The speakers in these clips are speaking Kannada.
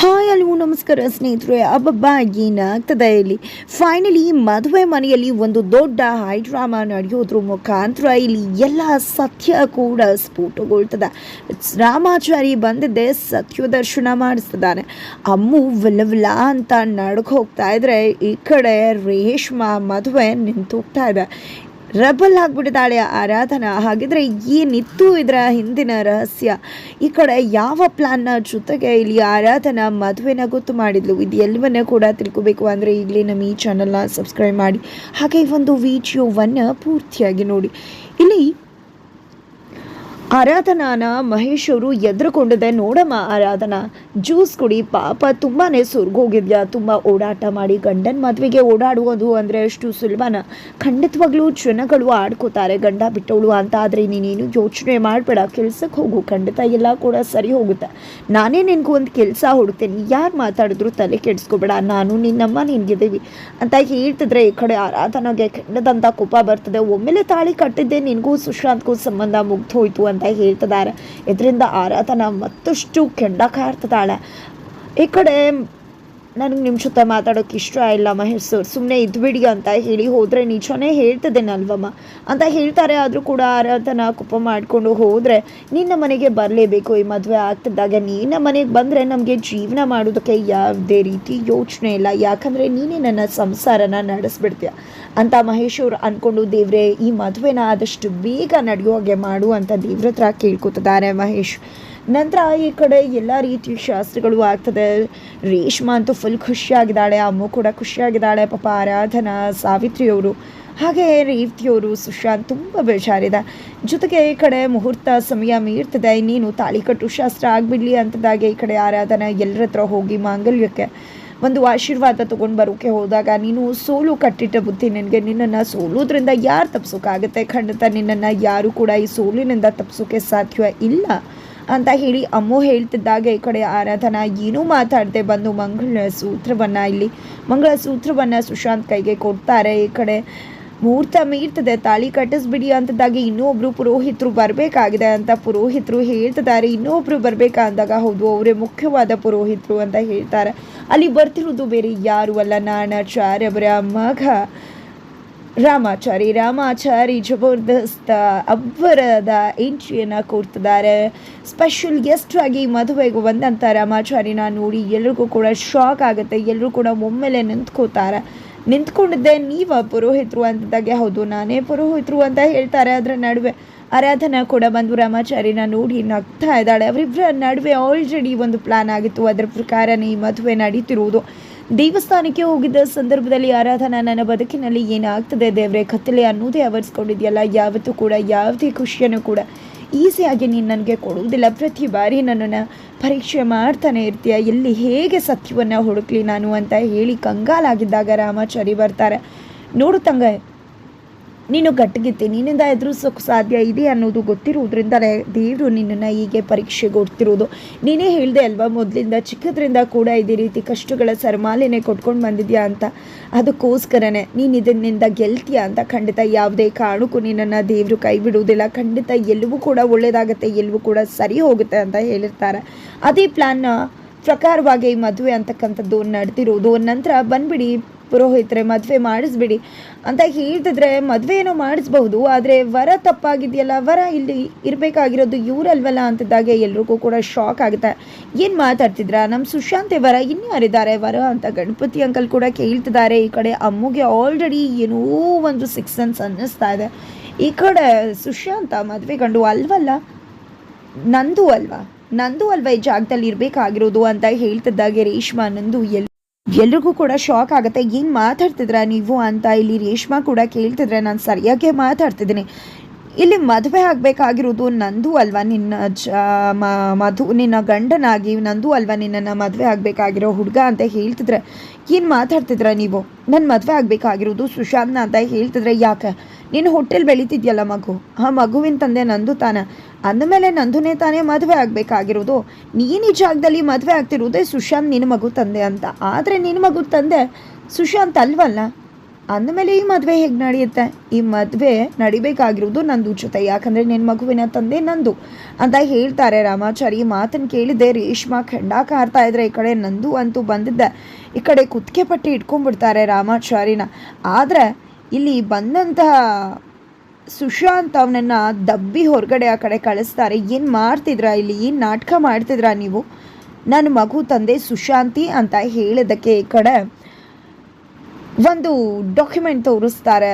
ಹಾಯ್ ಅಲ್ವೂ ನಮಸ್ಕಾರ ಸ್ನೇಹಿತರೆ. ಅಬ್ಬಬ್ಬ ಏನಾಗ್ತದೆ ಇಲ್ಲಿ? ಫೈನಲಿ ಮದುವೆ ಮನೆಯಲ್ಲಿ ಒಂದು ದೊಡ್ಡ ಹೈ ಡ್ರಾಮಾ ನಡೆಯೋದ್ರ ಮುಖಾಂತರ ಇಲ್ಲಿ ಎಲ್ಲ ಸತ್ಯ ಕೂಡ ಸ್ಫೋಟಗೊಳ್ತದೆ. ರಾಮಾಚಾರಿ ಬಂದಿದ್ದೆ, ಸತ್ಯ ದರ್ಶನ ಮಾಡಿಸ್ತಿದ್ದಾನೆ ಅಮ್ಮು ವಿಲವಿಲ ಅಂತ ನಡ್ಕೋಗ್ತಾ ಇದ್ರೆ ಈ ಕಡೆ ರೇಷ್ಮಾ ಮದುವೆ ನಿಂತೋಗ್ತಾ ಇದೆ. ರಬಲ್ ಆಗ್ಬಿಟ್ಟಿದ್ದಾಳೆ ಆರಾಧನಾ. ಹಾಗಿದ್ರೆ ಏನಿತ್ತು ಇದರ ಹಿಂದಿನ ರಹಸ್ಯ. ಈ ಕಡೆ ಯಾವ ಪ್ಲಾನ್ನ ಜೊತೆಗೆ ಇಲ್ಲಿ ಆರಾಧನಾ ಮದುವೆನ ಗೊತ್ತು ಮಾಡಿದ್ಲು. ಇದು ಎಲ್ಲವನ್ನ ಕೂಡ ತಿಳ್ಕೋಬೇಕು ಅಂದರೆ ಈಗಲೇ ನಮ್ಮ ಈ ಚಾನಲ್ನ ಸಬ್ಸ್ಕ್ರೈಬ್ ಮಾಡಿ. ಹಾಗೆ ಈ ಒಂದು ವಿಡಿಯೋವನ್ನು ಪೂರ್ತಿಯಾಗಿ ನೋಡಿ. ಇಲ್ಲಿ ಆರಾಧನಾನ ಮಹೇಶ್ ಅವರು ಎದುರುಕೊಂಡಿದ್ದೆ ನೋಡಮ್ಮ ಆರಾಧನಾ. ಜ್ಯೂಸ್ ಕುಡಿ, ಪಾಪ ತುಂಬಾ ಸುರ್ಗೋಗಿದ್ಯಾ. ತುಂಬ ಓಡಾಟ ಮಾಡಿ ಗಂಡನ ಮದುವೆಗೆ ಓಡಾಡುವುದು ಅಂದರೆ ಎಷ್ಟು ಸುಲಭನ. ಖಂಡಿತವಾಗ್ಲೂ ಜನಗಳು ಆಡ್ಕೋತಾರೆ ಗಂಡ ಬಿಟ್ಟವಳು ಅಂತ, ಆದರೆ ನೀನೇನು ಯೋಚನೆ ಮಾಡಬೇಡ. ಕೆಲ್ಸಕ್ಕೆ ಹೋಗು, ಖಂಡಿತ ಎಲ್ಲ ಕೂಡ ಸರಿ ಹೋಗುತ್ತೆ. ನಾನೇ ನಿನಗೂ ಒಂದು ಕೆಲಸ ಹುಡುಕ್ತೇನೆ. ಯಾರು ಮಾತಾಡಿದ್ರು ತಲೆ ಕೆಡಿಸ್ಕೋಬೇಡ. ನಾನು ನಿನ್ನಮ್ಮ ನಿನಗಿದ್ದೀವಿ. ಅಂತ ಹೇಳ್ತಿದ್ರೆ ಈ ಕಡೆ ಆರಾಧನಾಗೆ ಕೆಂಡದಂತ ಕೋಪ ಬರ್ತದೆ. ಒಮ್ಮೆಲೆ ತಾಳಿ ಕಟ್ಟಿದ್ದೆ, ನಿನಗೂ ಸುಶಾಂತ್ಗೂ ಸಂಬಂಧ ಮುಗ್ದು ಹೋಯ್ತು ಅಂತ. ಹೇಳ್ತಿದ್ದಾರೆ. ಇದರಿಂದ ಆರಾಧನಾ ಮತ್ತಷ್ಟು ಕೆಂಡ ಕಾಡ್ತಿದ್ದಾಳೆ ಈ ಕಡೆ ನನಗೆ ನಿಮ್ಮ ಜೊತೆ ಮಾತಾಡೋಕೆ ಇಷ್ಟ ಇಲ್ಲ ಮಹೇಶ್ ಸರ್. ಸುಮ್ಮನೆ ಇದ್ಬಿಡಿ ಅಂತ ಹೇಳಿ ಹೋದರೆ ನಿಜನೇ ಹೇಳ್ತದೇನಲ್ವಮ್ಮ ಅಂತ ಹೇಳ್ತಾರೆ, ಆದರೂ ಕೂಡ ಆರಾಧನ ಕುಪ್ಪ ಮಾಡಿಕೊಂಡು ಹೋದರೆ ನಿನ್ನ ಮನೆಗೆ ಬರಲೇಬೇಕು. ಈ ಮದುವೆ ಆಗ್ತಿದ್ದಾಗ ನಿನ್ನ ಮನೆಗೆ ಬಂದರೆ ನಮಗೆ ಜೀವನ ಮಾಡೋದಕ್ಕೆ ಯಾವುದೇ ರೀತಿ ಯೋಚನೆ ಇಲ್ಲ. ಯಾಕಂದರೆ ನೀನೇ ನನ್ನ ಸಂಸಾರನ ನಡೆಸ್ಬಿಡ್ತೀಯ ಅಂತ ಮಹೇಶ್ ಅವರು ಅಂದ್ಕೊಂಡು ದೇವ್ರೆ, ಈ ಮದುವೆನ ಆದಷ್ಟು ಬೇಗ ನಡೆಯೋ ಹಾಗೆ ಮಾಡು ಅಂತ ದೇವ್ರ ಹತ್ರ ಕೇಳ್ಕೊತಿದ್ದಾರೆ ಮಹೇಶ್. ನಂತರ ಈ ಕಡೆ ಎಲ್ಲ ರೀತಿಯ ಶಾಸ್ತ್ರಗಳು ಆಗ್ತದೆ. ರೇಷ್ಮಾ ಅಂತೂ ಫುಲ್ ಖುಷಿಯಾಗಿದ್ದಾಳೆ, ಅಮ್ಮು ಕೂಡ ಖುಷಿಯಾಗಿದ್ದಾಳೆ, ಪಾಪ ಆರಾಧನಾ ಸಾವಿತ್ರಿಯವರು, ಹಾಗೆ ರೇವತಿಯವರು, ಸುಶಾಂತ್ ತುಂಬ ಬೇಜಾರಿದೆ. ಜೊತೆಗೆ ಈ ಕಡೆ ಮುಹೂರ್ತ ಸಮಯ ಮೀರ್ತದೆ, ನೀನು ತಾಳಿ ಕಟ್ಟು ಶಾಸ್ತ್ರ ಆಗಿಬಿಡ್ಲಿ ಅಂತದಾಗೆ ಈ ಕಡೆ ಆರಾಧನಾ ಎಲ್ಲರ ಹತ್ರ ಹೋಗಿ ಮಾಂಗಲ್ಯಕ್ಕೆ ಒಂದು ಆಶೀರ್ವಾದ ತೊಗೊಂಡು ಬರೋಕೆ ಹೋದಾಗ, ನೀನು ಸೋಲು ಕಟ್ಟಿಟ್ಟ ಬುದ್ಧಿ ನಿನಗೆ, ನಿನ್ನನ್ನು ಸೋಲೋದ್ರಿಂದ ಯಾರು ತಪ್ಸೋಕ್ಕಾಗುತ್ತೆ ಖಂಡಿತ ನಿನ್ನನ್ನು ಯಾರು ಕೂಡ ಈ ಸೋಲಿನಿಂದ ತಪ್ಸೋಕ್ಕೆ ಸಾಧ್ಯ ಇಲ್ಲ. ಅಂತ ಹೇಳಿ ಅಮ್ಮು ಹೇಳ್ತಿದ್ದಾಗ ಈ ಕಡೆ ಆರಾಧನಾ, ಏನೂ ಮಾತಾಡದೆ ಬಂದು ಮಂಗಳ ಸೂತ್ರವನ್ನು ಇಲ್ಲಿ, ಮಂಗಳ ಸೂತ್ರವನ್ನು ಸುಶಾಂತ್ ಕೈಗೆ ಕೊಡ್ತಾರೆ. ಈ ಕಡೆ ಮುಹೂರ್ತ ಮೀರ್ತದೆ, ತಾಳಿ ಕಟ್ಟಿಸ್ಬಿಡಿ ಅಂತದಾಗ ಇನ್ನೊಬ್ರು ಪುರೋಹಿತರು ಬರಬೇಕಾಗಿದೆ ಅಂತ ಪುರೋಹಿತರು ಹೇಳ್ತಿದ್ದಾರೆ. ಇನ್ನೊಬ್ರು ಬರಬೇಕಂದಾಗ ಹೌದು, ಅವರೇ ಮುಖ್ಯವಾದ ಪುರೋಹಿತರು ಅಂತ ಹೇಳ್ತಾರೆ. ಅಲ್ಲಿ ಬರ್ತಿರೋದು ಬೇರೆ ಯಾರು ಅಲ್ಲ. ನಾನಾಚಾರ್ಯವರ ಮಗ ರಾಮಾಚಾರಿ ರಾಮಾಚಾರಿ ಜಬರ್ದಸ್ತ್ ಅಬ್ಬರದ ಎಂಟ್ರಿಯನ್ನು ಕೊಡ್ತಿದ್ದಾರೆ ಸ್ಪೆಷಲ್ ಗೆಸ್ಟ್ ಆಗಿ ಮದುವೆಗೆ ಬಂದಂಥ ರಾಮಾಚಾರಿನ ನೋಡಿ ಎಲ್ರಿಗೂ ಕೂಡ ಶಾಕ್ ಆಗುತ್ತೆ. ಎಲ್ಲರೂ ಕೂಡ ಒಮ್ಮೆಲೆ ನಿಂತ್ಕೋತಾರೆ. ನಿಂತ್ಕೊಂಡಿದ್ದೆ ನೀವ ಪುರೋಹಿತರು ಅಂತಿದ್ದಾಗೆ ಹೌದು, ನಾನೇ ಪುರೋಹಿತರು ಅಂತ ಹೇಳ್ತಾರೆ. ಅದರ ನಡುವೆ ಆರಾಧನಾ ಕೂಡ ಬಂದು ರಾಮಾಚಾರಿನ ನೋಡಿ ನಗ್ತಾ ಇದ್ದಾಳೆ. ಅವರಿಬ್ಬರ ನಡುವೆ ಆಲ್ರೆಡಿ ಒಂದು ಪ್ಲಾನ್ ಆಗಿತ್ತು. ಅದರ ಪ್ರಕಾರನೇ ಈ ಮದುವೆ ನಡೀತಿರುವುದು. ದೇವಸ್ಥಾನಕ್ಕೆ ಹೋಗಿದ್ದ ಸಂದರ್ಭದಲ್ಲಿ ಆರಾಧನಾ ನನ್ನ ಬದುಕಿನಲ್ಲಿ ಏನಾಗ್ತದೆ? ದೇವರೇ, ಕತ್ತಲೆ ಅನ್ನೋದೇ ಆವರಿಸ್ಕೊಂಡಿದೆಯಲ್ಲ, ಯಾವತ್ತೂ ಕೂಡ ಯಾವುದೇ ಖುಷಿಯನ್ನು ಕೂಡ ಈಸಿಯಾಗಿ ನೀನು ನನಗೆ ಕೊಡುವುದಿಲ್ಲ. ಪ್ರತಿ ಬಾರಿ ನನ್ನನ್ನು ಪರೀಕ್ಷೆ ಮಾಡ್ತಾನೆ ಇರ್ತೀಯ, ಎಲ್ಲಿ ಹೇಗೆ ಸತ್ಯವನ್ನು ಹುಡುಕ್ಲಿ ನಾನು ಅಂತ ಹೇಳಿ ಕಂಗಾಲಾಗಿದ್ದಾಗ ರಾಮಾಚಾರಿ ಬರ್ತಾರೆ. ನೋಡು ತಂಗ ನೀನು ಗಟ್ಟಿಗಿತ್ತಿ ನಿನ್ನಿಂದ ಎದುರಿಸೋಕೆ ಸಾಧ್ಯ ಇದೆ ಅನ್ನೋದು ಗೊತ್ತಿರುವುದರಿಂದ ದೇವರು ನಿನ್ನನ್ನು ಹೀಗೆ ಪರೀಕ್ಷೆಗೆ ಕೊಡ್ತಿರೋದು ನೀನೇ ಹೇಳಿದೆ ಅಲ್ವಾ, ಮೊದಲಿಂದ ಚಿಕ್ಕದ್ರಿಂದ ಕೂಡ ಇದೇ ರೀತಿ ಕಷ್ಟಗಳ ಸರಮಾಲೆನೇ ಕೊಟ್ಕೊಂಡು ಬಂದಿದ್ಯಾ ಅಂತ. ಅದಕ್ಕೋಸ್ಕರನೇ ನೀನು ಇದನ್ನಿಂದ ಗೆಲ್ತೀಯಾ ಅಂತ ಖಂಡಿತ ಯಾವುದೇ ಕಾರಣಕ್ಕೂ ನಿನ್ನನ್ನು ದೇವರು ಕೈ ಬಿಡುವುದಿಲ್ಲ ಖಂಡಿತ ಎಲ್ಲವೂ ಕೂಡ ಒಳ್ಳೆಯದಾಗುತ್ತೆ ಎಲ್ಲವೂ ಕೂಡ ಸರಿ ಹೋಗುತ್ತೆ ಅಂತ ಹೇಳಿರ್ತಾರೆ. ಅದೇ ಪ್ಲ್ಯಾನ್ ಪ್ರಕಾರವಾಗಿ ಮದುವೆ ಅಂತಕ್ಕಂಥದ್ದು ನಡೆದಿರೋದು. ನಂತರ ಬಂದ್ಬಿಡಿ ಪುರೋಹಿತರೆ, ಮದುವೆ ಮಾಡಿಸ್ಬಿಡಿ ಅಂತ ಹೇಳ್ತಿದ್ರೆ ಮದುವೆ ಏನೋ ಮಾಡಿಸ್ಬಹುದು, ಆದರೆ ವರ ತಪ್ಪಾಗಿದೆಯಲ್ಲ, ವರ ಇಲ್ಲಿ ಇರಬೇಕಾಗಿರೋದು ಇವರಲ್ವಲ್ಲ ಅಂತಿದ್ದಾಗೆ ಎಲ್ರಿಗೂ ಕೂಡ ಶಾಕ್ ಆಗುತ್ತೆ. ಏನು ಮಾತಾಡ್ತಿದ್ರ? ನಮ್ಮ ಸುಶಾಂತೆ ವರ ಇನ್ಯಾರಿದ್ದಾರೆ ವರ ಅಂತ ಗಣಪತಿ ಅಂಕಲ್ ಕೂಡ ಕೇಳ್ತಿದ್ದಾರೆ. ಈ ಕಡೆ ಅಮ್ಮಗೆ ಆಲ್ರೆಡಿ ಏನೋ ಒಂದು ಸಿಕ್ಸ್ ಸೆನ್ಸ್ ಅನ್ನಿಸ್ತಾ ಇದೆ. ಈ ಕಡೆ ಸುಶಾಂತ ಮದುವೆ ಗಂಡು ಅಲ್ವಲ್ಲ? ನಂದು ಅಲ್ವಾ? ನಂದು ಅಲ್ವಾ ಈ ಜಾಗದಲ್ಲಿ ಇರಬೇಕಾಗಿರೋದು ಅಂತ ಹೇಳ್ತಿದ್ದಾಗೆ ರೇಷ್ಮಾ, ನಂದು ಎಲ್ ಎಲ್ರಿಗೂ ಕೂಡ ಶಾಕ್ ಆಗುತ್ತೆ. ಏನು ಮಾತಾಡ್ತಿದ್ರ ನೀವು ಅಂತ ಇಲ್ಲಿ ರೇಷ್ಮಾ ಕೂಡ ಕೇಳ್ತಿದ್ರೆ ನಾನು ಸರಿಯಾಗಿ ಮಾತಾಡ್ತಿದ್ದೀನಿ. ಇಲ್ಲಿ ಮದುವೆ ಆಗಬೇಕಾಗಿರೋದು ನಂದು ಅಲ್ವಾ? ನಿನ್ನ ಜ ಮಧು, ನಿನ್ನ ಗಂಡನಾಗಿ ನಂದು ಅಲ್ವಾ? ನಿನ್ನನ್ನು ಮದುವೆ ಆಗಬೇಕಾಗಿರೋ ಹುಡುಗ ಅಂತ ಹೇಳ್ತಿದ್ರೆ ಏನು ಮಾತಾಡ್ತಿದ್ರ ನೀವು? ನನ್ನ ಮದುವೆ ಆಗಬೇಕಾಗಿರೋದು ಸುಶಾಂತ್ನ ಅಂತ ಹೇಳ್ತಿದ್ರೆ ಯಾಕೆ? ನೀನು ಹೋಟೆಲ್ ಬೆಳೀತಿದ್ಯಲ್ಲ ಮಗು. ಆ ಮಗುವಿನ ತಂದೆ ನಂದು ತಾನ. ಅಂದಮೇಲೆ ನಂದುನೇ ತಾನೇ ಮದುವೆ ಆಗಬೇಕಾಗಿರೋದು ನೀನು ಈ ಜಾಗದಲ್ಲಿ ಮದುವೆ ಆಗ್ತಿರೋದೇ ಸುಶಾಂತ್ ನಿನ್ನ ಮಗು ತಂದೆ ಅಂತ. ಆದರೆ ನಿನ್ನ ಮಗು ತಂದೆ ಸುಶಾಂತ್ ಅಲ್ವಲ್ಲ? ಅಂದಮೇಲೆ ಈ ಮದುವೆ ಹೇಗೆ ನಡೆಯುತ್ತೆ? ಈ ಮದುವೆ ನಡಿಬೇಕಾಗಿರೋದು ನಂದು ಜೊತೆ, ಯಾಕಂದರೆ ನಿನ್ನ ಮಗುವಿನ ತಂದೆ ನಂದು ಅಂತ ಹೇಳ್ತಾರೆ ರಾಮಾಚಾರಿ. ಮಾತನ್ನು ಕೇಳಿದೆ ರೇಷ್ಮಾ ಖಂಡಾಕ ಕಾರ್ತಾ ಇದ್ರೆ ಈ ಕಡೆ ನಂದು ಅಂತೂ ಬಂದಿದ್ದೆ. ಈ ಕಡೆ ಕುತ್ತಿಗೆ ಪಟ್ಟಿ ಇಟ್ಕೊಂಡ್ಬಿಡ್ತಾರೆ ರಾಮಾಚಾರಿನ. ಆದರೆ ಇಲ್ಲಿ ಬಂದಂತಹ ಸುಶಾಂತ್ ಅವನನ್ನ ದಬ್ಬಿ ಹೊರಗಡೆ ಆ ಕಡೆ ಕಳಿಸ್ತಾರೆ. ಏನು ಮಾಡ್ತಿದ್ರಾ ಇಲ್ಲಿ? ಏನು ನಾಟಕ ಮಾಡ್ತಿದ್ರಾ ನೀವು? ನನ್ನ ಮಗು ತಂದೆ ಸುಶಾಂತಿ ಅಂತ ಹೇಳಿದ್ದಕ್ಕೆ ಈ ಕಡೆ ಒಂದು ಡಾಕ್ಯುಮೆಂಟ್ ತೋರಿಸ್ತಾರೆ.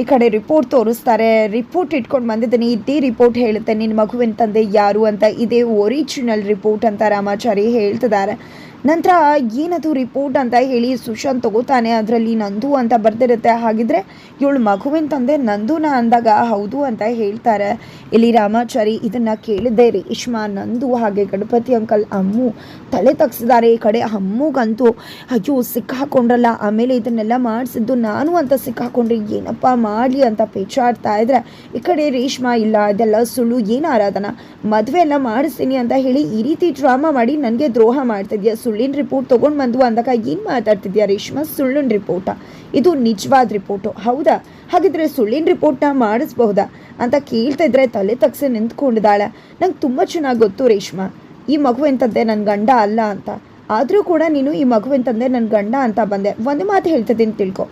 ಈ ಕಡೆ ರಿಪೋರ್ಟ್ ತೋರಿಸ್ತಾರೆ. ರಿಪೋರ್ಟ್ ಇಟ್ಕೊಂಡು ಬಂದಿದ್ದೀನಿ. ಇದೇ ರಿಪೋರ್ಟ್ ಹೇಳುತ್ತೆ. ನಿನ್ನ ಮಗುವಿನ ತಂದೆ ಯಾರು ಅಂತ. ಇದೇ ಒರಿಜಿನಲ್ ರಿಪೋರ್ಟ್ ಅಂತ ರಾಮಾಚಾರಿ ಹೇಳ್ತಿದ್ದಾರೆ. ನಂತರ ಏನದು ರಿಪೋರ್ಟ್ ಅಂತ ಹೇಳಿ ಸುಶಾಂತ್ ತಗೋತಾನೆ. ಅದರಲ್ಲಿ ನಂದು ಅಂತ ಬರ್ದಿರುತ್ತೆ. ಹಾಗಿದ್ರೆ ಇವಳು ಮಗುವಿನ ತಂದೆ ನಂದುನ ಅಂದಾಗ ಹೌದು ಅಂತ ಹೇಳ್ತಾರೆ. ಇಲ್ಲಿ ರಾಮಾಚಾರಿ ಇದನ್ನು ಕೇಳಿದ್ದೆ ರೇಷ್ಮಾ ನಂದು ಹಾಗೆ ಗಣಪತಿ ಅಂಕಲ್, ಅಮ್ಮು ತಲೆ ತಗ್ಸಿದ್ದಾರೆ. ಈ ಕಡೆ ಅಮ್ಮಗಂತೂ ಅಯ್ಯೋ ಸಿಕ್ಕಾಕೊಂಡ್ರಲ್ಲ ಆಮೇಲೆ ಇದನ್ನೆಲ್ಲ ಮಾಡಿಸಿದ್ದು ನಾನು ಅಂತ ಸಿಕ್ಕಾಕೊಂಡ್ರೆ ಏನಪ್ಪ ಮಾಡಲಿ ಅಂತ ಪೇಚಾಡ್ತಾ ಇದ್ರೆ. ಈ ಕಡೆ ರೇಷ್ಮಾ ಇಲ್ಲ, ಇದೆಲ್ಲ ಸುಳ್ಳು, ಏನು ಆರಾಧನಾ? ಮದುವೆ ಎಲ್ಲ ಮಾಡಿಸ್ತೀನಿ ಅಂತ ಹೇಳಿ ಈ ರೀತಿ ಡ್ರಾಮಾ ಮಾಡಿ ನನಗೆ ದ್ರೋಹ ಮಾಡ್ತಿದ್ಯಾ ಸುಳ್ಳಿನ ರಿಪೋರ್ಟ್ ತೊಗೊಂಡು ಬಂದು ಅಂದಾಗ ಏನು ಮಾತಾಡ್ತಿದ್ಯಾ ರೇಷ್ಮಾ? ಸುಳ್ಳಿನ ರಿಪೋರ್ಟಾ ಇದು ನಿಜವಾದ ರಿಪೋರ್ಟು ಹೌದಾ? ಹಾಗಿದ್ರೆ ಸುಳ್ಳಿನ ರಿಪೋರ್ಟ್ನ ಮಾಡಿಸ್ಬಹುದಾ? ಅಂತ ಕೇಳ್ತಾ ಇದ್ರೆ ತಲೆ ತಗ್ಸಿ ನಿಂತ್ಕೊಂಡಿದ್ದಾಳೆ. ನಂಗೆ ತುಂಬ ಚೆನ್ನಾಗಿ ಗೊತ್ತು ರೇಷ್ಮಾ. ಈ ಮಗು ತಂದೆ ನನ್ನ ಗಂಡ ಅಲ್ಲ ಅಂತ. ಆದರೂ ಕೂಡ ನೀನು ಈ ಮಗುವಿನ ತಂದೆ ನನ್ನ ಗಂಡ ಅಂತ ಬಂದೆ. ಒಂದು ಮಾತು ಹೇಳ್ತಿದ್ದೀನಿ ತಿಳ್ಕೊ.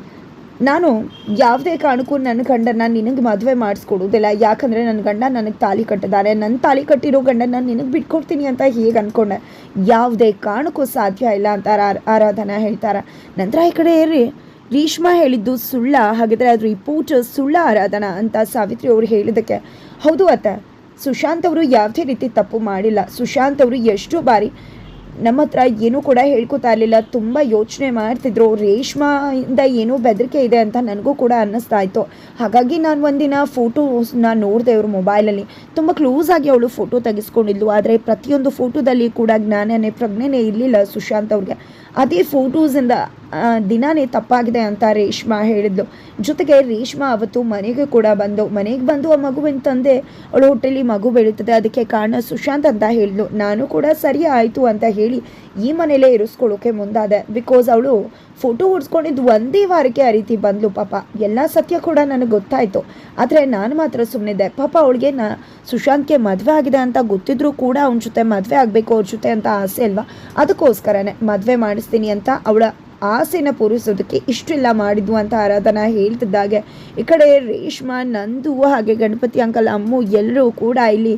ನಾನು ಯಾವುದೇ ಕಾರಣಕ್ಕೂ ನನ್ನ ಗಂಡನ ನಿನಗೆ ಮದುವೆ ಮಾಡಿಸ್ಕೊಡೋದಿಲ್ಲ ಯಾಕಂದರೆ ನನ್ನ ಗಂಡ ನನಗೆ ತಾಲಿ ಕಟ್ಟಿದ್ದಾರೆ ನನ್ನ ತಾಲಿ ಕಟ್ಟಿರೋ ಗಂಡನ ನಿನಗೆ ಬಿಟ್ಕೊಡ್ತೀನಿ ಅಂತ ಹೀಗೆ ಅಂದ್ಕೊಂಡೆ ಯಾವುದೇ ಕಾರಣಕ್ಕೂ ಸಾಧ್ಯ ಇಲ್ಲ ಅಂತ ಆರಾ- ಆರಾಧನಾ ಹೇಳ್ತಾರೆ. ನಂತರ ಈ ಕಡೆ ರೀ, ರೀಷ್ಮಾ ಹೇಳಿದ್ದು ಸುಳ್ಳ, ಹಾಗಿದ್ರೆ ಅದು ರಿಪೋರ್ಟ್ ಸುಳ್ಳ ಆರಾಧನಾ ಅಂತ ಸಾವಿತ್ರಿ ಅವರು ಹೇಳಿದ್ದಕ್ಕೆ. ಹೌದು ಅತ್ತ, ಸುಶಾಂತ್ ಅವರು ಯಾವುದೇ ರೀತಿ ತಪ್ಪು ಮಾಡಿಲ್ಲ. ಸುಶಾಂತ್ ಅವರು ಎಷ್ಟೋ ಬಾರಿ ನಮ್ಮ ಹತ್ರ ಏನೂ ಕೂಡ ಹೇಳ್ಕೊತಾ ಇರಲಿಲ್ಲ. ತುಂಬ ಯೋಚನೆ ಮಾಡ್ತಿದ್ರು. ರೇಷ್ಮಾಯಿಂದ ಏನೋ ಬೆದರಿಕೆ ಇದೆ ಅಂತ ನನಗೂ ಕೂಡ ಅನ್ನಿಸ್ತಾ ಇತ್ತು. ಹಾಗಾಗಿ ನಾನು ಒಂದಿನ ಫೋಟೋಸ್ನ ನೋಡಿದೆ ಅವರು ಮೊಬೈಲಲ್ಲಿ. ತುಂಬ ಕ್ಲೋಸ್ ಆಗಿ ಅವಳು ಫೋಟೋ ತೆಗೆಸ್ಕೊಂಡಿದ್ಲು. ಆದರೆ ಪ್ರತಿಯೊಂದು ಫೋಟೋದಲ್ಲಿ ಕೂಡ ಜ್ಞಾನನೇ, ಪ್ರಜ್ಞೆನೇ ಇರಲಿಲ್ಲ ಸುಶಾಂತ್ ಅವ್ರಿಗೆ. ಅದೇ ಫೋಟೋಸಿಂದ ದಿನಾನೇ ತಪ್ಪಾಗಿದೆ ಅಂತ ರೇಷ್ಮಾ ಹೇಳಿದ್ಲು. ಜೊತೆಗೆ ರೇಷ್ಮಾ ಅವತ್ತು ಮನೆಗೆ ಕೂಡ ಬಂದು, ಮನೆಗೆ ಬಂದು ಆ ಮಗುವಿನ ತಂದೆ, ಅವಳು ಹೊಟ್ಟೆಲಿ ಮಗು ಬೆಳೀತದೆ ಅದಕ್ಕೆ ಕಾರಣ ಸುಶಾಂತ್ ಅಂತ ಹೇಳಿದ್ಲು. ನಾನು ಕೂಡ ಸರಿ ಆಯಿತು ಅಂತ ಹೇಳಿ ಈ ಮನೇಲೇ ಇರಿಸ್ಕೊಳ್ಳೋಕೆ ಮುಂದಾದೆ. ಬಿಕಾಸ್ ಅವಳು ಫೋಟೋ ಹೊಡ್ಸ್ಕೊಂಡಿದ್ದು ಒಂದೇ ವಾರಕ್ಕೆ ಆ ರೀತಿ ಬಂದ್ಲು ಪಾಪ. ಎಲ್ಲ ಸತ್ಯ ಕೂಡ ನನಗೆ ಗೊತ್ತಾಯಿತು. ಆದರೆ ನಾನು ಮಾತ್ರ ಸುಮ್ಮನಿದ್ದೆ ಪಾಪ ಅವಳಿಗೆ ನಾ, ಸುಶಾಂತ್ಗೆ ಮದುವೆ ಆಗಿದೆ ಅಂತ ಗೊತ್ತಿದ್ರೂ ಕೂಡ ಅವನ ಜೊತೆ ಮದುವೆ ಆಗಬೇಕು ಅವ್ರ ಜೊತೆ ಅಂತ ಆಸೆ ಅಲ್ವಾ? ಅದಕ್ಕೋಸ್ಕರನೇ ಮದುವೆ ಮಾಡಿಸ್ತೀನಿ ಅಂತ ಅವಳ ಆಸೆನ ಪೂರೈಸೋದಕ್ಕೆ ಇಷ್ಟೆಲ್ಲ ಮಾಡಿದ್ವು ಅಂತ ಆರಾಧನಾ ಹೇಳ್ತಿದ್ದಾಗೆ. ಈ ಕಡೆ ರೇಷ್ಮಾ, ನಂದು, ಹಾಗೆ ಗಣಪತಿ, ಅಂಕಲ್, ಅಮ್ಮು ಎಲ್ಲರೂ ಕೂಡ ಇಲ್ಲಿ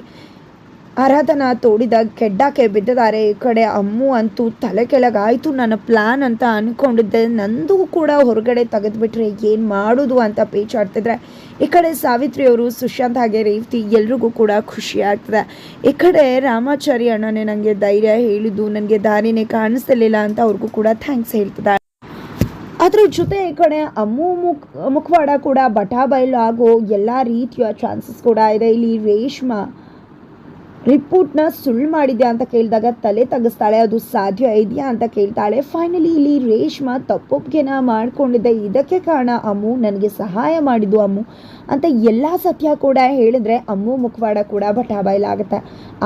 ಆರಾಧನಾ ತೋಡಿದಾಗ ಕೆಡ್ಡಕ್ಕೆ ಬಿದ್ದಿದ್ದಾರೆ ಈ ಕಡೆ ಅಮ್ಮು ಅಂತೂ ತಲೆ ಕೆಳಗಾಯಿತು, ನನ್ನ ಪ್ಲ್ಯಾನ್ ಅಂತ ಅಂದ್ಕೊಂಡಿದ್ದೆ ನಂದು ಕೂಡ ಹೊರಗಡೆ ತೆಗೆದುಬಿಟ್ರೆ ಏನು ಮಾಡೋದು ಅಂತ ಪೇಚಾಡ್ತಿದ್ರೆ. ಈ ಕಡೆ ಸಾವಿತ್ರಿ ಅವರು, ಸುಶಾಂತ್ ಹಾಗೆ ರೇವತಿ ಎಲ್ರಿಗೂ ಕೂಡ ಖುಷಿ ಆಗ್ತದೆ. ಈ ಕಡೆ ರಾಮಾಚಾರಿ ಅಣ್ಣನೇ ನನಗೆ ಧೈರ್ಯ ಹೇಳಿದ್ದು, ನನಗೆ ದಾರಿನೇ ಕಾಣಿಸ್ತಿರ್ಲಿಲ್ಲ ಅಂತ ಅವ್ರಿಗೂ ಕೂಡ ಥ್ಯಾಂಕ್ಸ್ ಹೇಳ್ತದೆ ಅದ್ರ ಜೊತೆ ಈ ಕಡೆ ಅಮ್ಮು ಮುಖ್ ಮುಖವಾಡ ಕೂಡ ಬಟಾ ಬಯಲು ಆಗೋ ಎಲ್ಲ ರೀತಿಯ ಚಾನ್ಸಸ್ ಕೂಡ ಇದೆ. ಇಲ್ಲಿ ರೇಷ್ಮಾ ರಿಪೋರ್ಟ್ನ ಸುಳ್ಳು ಮಾಡಿದ್ಯಾ ಅಂತ ಕೇಳಿದಾಗ ತಲೆ ತಗ್ಗಿಸ್ತಾಳೆ, ಅದು ಸಾಧ್ಯ ಇದೆಯಾ ಅಂತ ಕೇಳ್ತಾಳೆ. ಫೈನಲಿ ಇಲ್ಲಿ ರೇಷ್ಮಾ ತಪ್ಪೊಪ್ಪಿಗೆನ ಮಾಡಿಕೊಂಡಿದ್ದೆ, ಇದಕ್ಕೆ ಕಾರಣ ಅಮ್ಮು, ನನಗೆ ಸಹಾಯ ಮಾಡಿದ್ದು ಅಮ್ಮು ಅಂತ ಎಲ್ಲ ಸತ್ಯ ಕೂಡ ಹೇಳಿದ್ರೆ ಅಮ್ಮು ಮುಖವಾಡ ಕೂಡ ಬಟಾಬಯಲಾಗುತ್ತೆ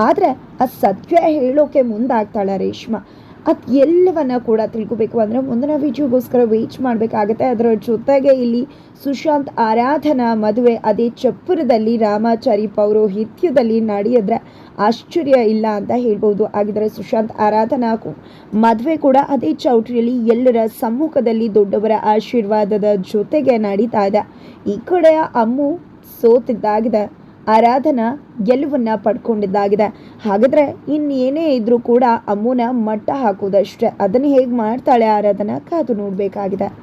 ಆದರೆ ಆ ಸತ್ಯ ಹೇಳೋಕೆ ಮುಂದಾಗ್ತಾಳೆ ರೇಷ್ಮಾ. ಅದು ಎಲ್ಲವನ್ನ ಕೂಡ ತಿಳ್ಕೊಬೇಕು ಅಂದರೆ ಮುಂದಿನ ವಿಡಿಯೋಗೋಸ್ಕರ ವೇಟ್ ಮಾಡಬೇಕಾಗತ್ತೆ. ಅದರ ಜೊತೆಗೆ ಇಲ್ಲಿ ಸುಶಾಂತ್ ಆರಾಧನಾ ಮದುವೆ ಅದೇ ಚಪ್ಪುರದಲ್ಲಿ ರಾಮಾಚಾರಿ ಪೌರೋಹಿತ್ಯದಲ್ಲಿ ನಡೆಯಿದ್ರೆ ಆಶ್ಚರ್ಯ ಇಲ್ಲ ಅಂತ ಹೇಳ್ಬೋದು. ಹಾಗಿದ್ರೆ ಸುಶಾಂತ್ ಆರಾಧನಾ ಮದುವೆ ಕೂಡ ಅದೇ ಚೌಟ್ರಿಯಲ್ಲಿ ಎಲ್ಲರ ಸಮ್ಮುಖದಲ್ಲಿ ದೊಡ್ಡವರ ಆಶೀರ್ವಾದದ ಜೊತೆಗೆ ನಡೀತಾ ಇದೆ. ಈ ಕಡೆಯ ಅಮ್ಮು ಸೋತಿದ್ದಾಗಿದೆ. ಆರಾಧನಾ ಗೆಲುವನ್ನ ಪಡ್ಕೊಂಡಿದ್ದಾಗಿದೆ. ಹಾಗಾದ್ರೆ ಇನ್ನೇನೇ ಇದ್ರೂ ಕೂಡ ಅಮ್ಮುನ ಮಟ್ಟ ಹಾಕೋದಷ್ಟೇ ಅದನ್ನು ಹೇಗೆ ಮಾಡ್ತಾಳೆ ಆರಾಧನಾ? ಕಾದು ನೋಡಬೇಕಾಗಿದೆ.